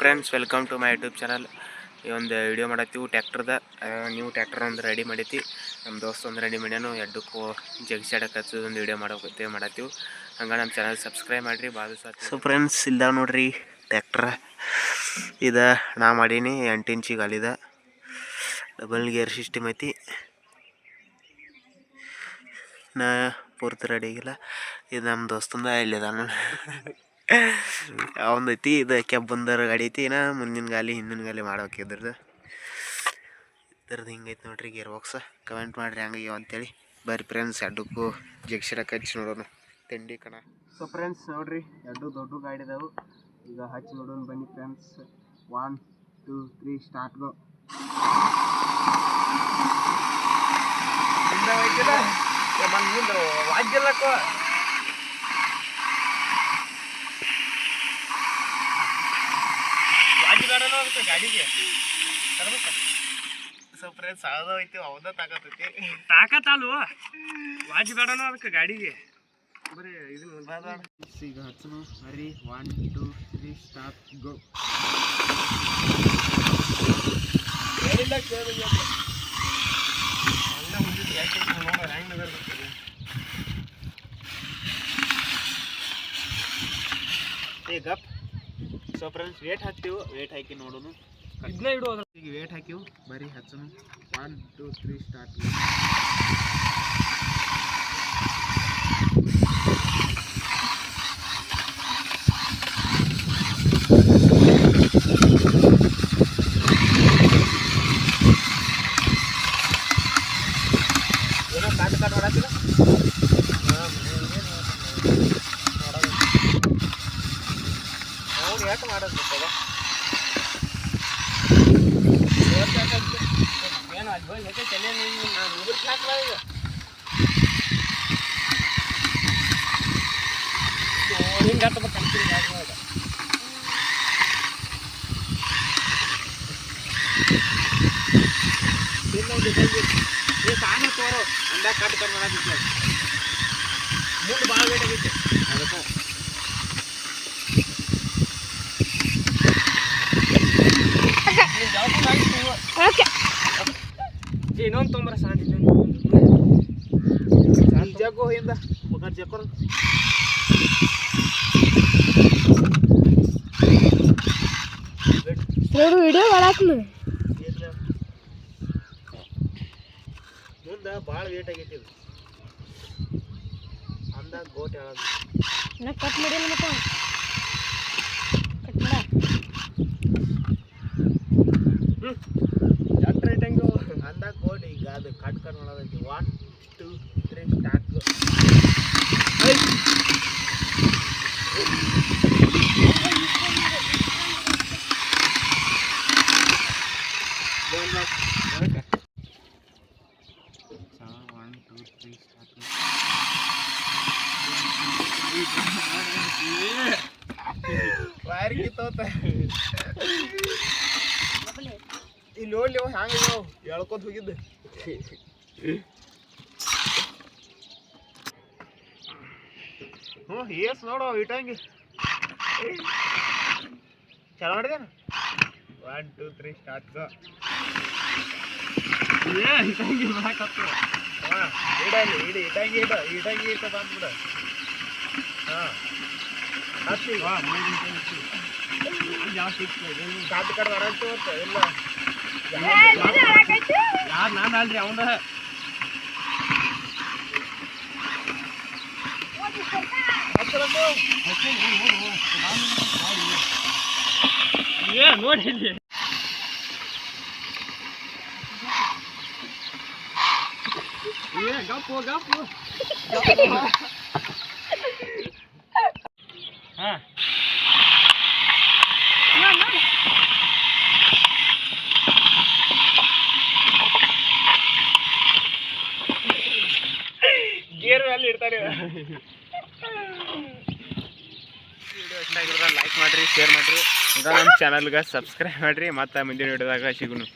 Friends welcome to my YouTube channel ಈ ಒಂದು video ಮಾಡತ್ತೀವಿ ಟ್ಯಾಕ್ಟರ್ದ ನೀವು ಟ್ಯಾಕ್ಟರ್ ಒಂದು ರೆಡಿ ಮಾಡೈತಿ. ನಮ್ಮ ದೋಸ್ತ ಒಂದು ರೆಡಿ ಮಾಡ್ಯಾನು. ಎಡ್ಡಕ್ಕೂ ಜಗ್ಸಾಡಕ್ಕೆ ಒಂದು ವಿಡಿಯೋ ಮಾಡಕ್ಕೆ ಮಾಡತ್ತೀವಿ ಹಂಗೆ ನಮ್ಮ ಚಾನಲ್ ಸಬ್ಸ್ಕ್ರೈಬ್ ಮಾಡಿರಿ ಭಾಳ ಸೊ ಫ್ರೆಂಡ್ಸ್ ಇಲ್ಲ ನೋಡ್ರಿ ಟ್ಯಾಕ್ಟ್ರ ಇದು ನಾ ಮಾಡೀನಿ, ಎಂಟು ಇಂಚಿಗೆ ಅಲ್ಲಿದ ಡಬಲ್ ಗೇರ್ ಸಿಸ್ಟಮ್ ಐತಿ. ನಾ ಪೂರ್ತಿ ರೆಡಿ ಆಗಿಲ್ಲ. ಇದು ನಮ್ಮ ದೋಸ್ತಂದ ಇಲ್ಲಿದ ಅವಂದು ಐತಿ ಇದು ಕೆಬ್ಬಂದರ ಗಾಡಿ ಐತಿ ಇನ್ನ ಮುಂದಿನ ಗಾಲಿ ಹಿಂದಿನ ಗಾಲಿ ಮಾಡ್ಬೇಕು ಇದ್ರದ್ದು ಇದ್ರದ್ದು ಹಿಂಗೈತಿ ನೋಡ್ರಿ ಗೇರ್ ಬಾಕ್ಸ ಕಮೆಂಟ್ ಮಾಡಿರಿ ಹಂಗ ಅಂತೇಳಿ. ಬರ್ರಿ ಫ್ರೆಂಡ್ಸ್ ಎರಡಕ್ಕೂ ಜಗ್ಸಿಡಕ್ಕೆ ಕಚ್ಚಿ ನೋಡೋಣ. ತಿಂಡಿ ಕಣ. ಸೊ ಫ್ರೆಂಡ್ಸ್ ನೋಡ್ರಿ ಎರಡು ದೊಡ್ಡ ಗಾಡಿ ಇದಾವೆ ಈಗ ಹಚ್ಚಿ ನೋಡೋಣ ಬನ್ನಿ friends one two three start go ಗಾಡಿಗೆ ಸೊ ಫ್ರೆಂಡ್ಸ್ ಯಾವ್ದೋ ಐತಿ ತಾಕತ್ತಿ ತಾಕತ್ತೈತಿ. ತಾಕತ್ತಲ್ವ? ವಾಜಿ ಬೇಡನೋ ಅದಕ್ಕೆ ಗಾಡಿಗೆ. ಬರೀ ಇದನ್ನ ಈಗ ಹಚ್ಚನು ಹರಿ one two three stop go ಹೇಳಿಲ್ಲ ಕೇಳಿಲ್ಲ. ಅಲ್ಲ ಮುಂದಿದ್ದು ಯಾಕೆ ನೋಡ ಏ ಗಪ್. ಸೊ ಫ್ರೆಂಡ್ಸ್ ವೇಟ್ ಹಾಕ್ತೀವಿ? ವೇಟ್ ಹಾಕಿ ನೋಡೋನು ಇದನ್ನ ಇಡು ಅದ್ರ ಈಗ ವೇಟ್ ಹಾಕಿವು ಬರೀ ಹಚ್ಚನು. ಒನ್ ಟೂ ತ್ರೀ ಸ್ಟಾರ್ಟ್ ಏನೋ ಕಾಟ್ ಕಾಟ್ ಮಾಡತ್ತಿಲ್ಲ ಅವ್ನು ಯಾಕೆ ಮಾಡೋದು ಏನು ಅಲ್ಲಿ ಹೋಗಿ ಯಾಕೆ ತಲೆ ನೀನು ನಾನು ಹುಡುಗರು ಹಾಕ್ಲ ಈಗ ಹಿಂಗೆ ಹತ್ತಬೇಕು ಅಂತೀನಿ ಗಾಡಿ ಒಳಗೆ ಏ ತಾನೇ ತೋರು ಅಂದಾಗ ಕಾಟ್ ಕಾಟ್ ಮಾಡತ್ತಿಲ್ಲ ಮುಂದೆ ಭಾಳ ವೇಟ್ ಆಗೈತೆ ಅದಕ್ಕೆ ನೀನು ಜಾಸ್ತಿ ಆಗಿತ್ತು ಇನ್ನೊಂದು ತೊಂಬರ ಸಾಂಜ್ ಜಗ್ಗು ಹಿಂದ. ಮಗರ್ ಜಗ್ಗೋ ನೋಡು ವಿಡಿಯೋ ಮಾಡಾಕ್ನು ಮುಂದೆ ಭಾಳ ವೇಟ್ ಆಗೈತಿ ಇದು. ಅಂದಾಗ ಗೋಟ್ ಹೇಳೋದು ನಾ ಕಟ್ ಮಾಡಿಲ್ಲ ಮತ್ತ 2, 3, 4. ಯಾರಿಗೆ ತೋತ ಇಲ್ಲಿ ನೋಡ್ಲಿ ಅವ ಹ್ಯಾಂಗ ಹೇಳ್ಕೊತ ಹೋಗಿದ್ದ ಹ್ಞೂ ಏಸ್ ನೋಡು ಇಟ್ಟಂಗಿ. ಚಲೋ ಮಾಡಿದೇನು ಒನ್ ಟೂ ತ್ರೀ ಸ್ಟಾರ್ಟ್ ಏ ಇಟ್ಟಂಗಿ ಬರಾಕತ್ತು ಹಾಂ ಇಡಲಿ ಇಡಿ ಇಟಂಗಿ ಇಡ ಇಟಂಗಿ ಇಟ್ಟ ಬಂದ್ಬಿಡ. ಹಾಂ. ಹತ್ತಿ. ವಾ ಮೂರು ನಿಮಿಷ ಜಾಸ್ತಿ ಕಾಟ್ ಕಡೆ ಬರಂತ ಇಲ್ಲ. ಯಾರು ನಾನು ಅಲ್ರಿ ಹಚ್ಚಲಂದು ಏ ನೋಡಿ ಇಲ್ಲಿ ಏ ಗಪ್ಪು ಗಪ್ಪು ಹಾ ಗೇರ್ ಮೇಲೆ ಇಡ್ತಾರೆ ವಿಡಿಯೋ ಇಷ್ಟ ಆಗಿದ್ರೆ ಲೈಕ್ ಮಾಡಿರಿ ಶೇರ್ ಮಾಡಿರಿ ಈಗ ನಮ್ಮ ಚಾನಲ್ಗೆ ಸಬ್ಸ್ಕ್ರೈಬ್ ಮಾಡಿರಿ ಮತ್ತು ಮುಂದಿನ ವಿಡಿಯೋದಾಗ ಸಿಗುನು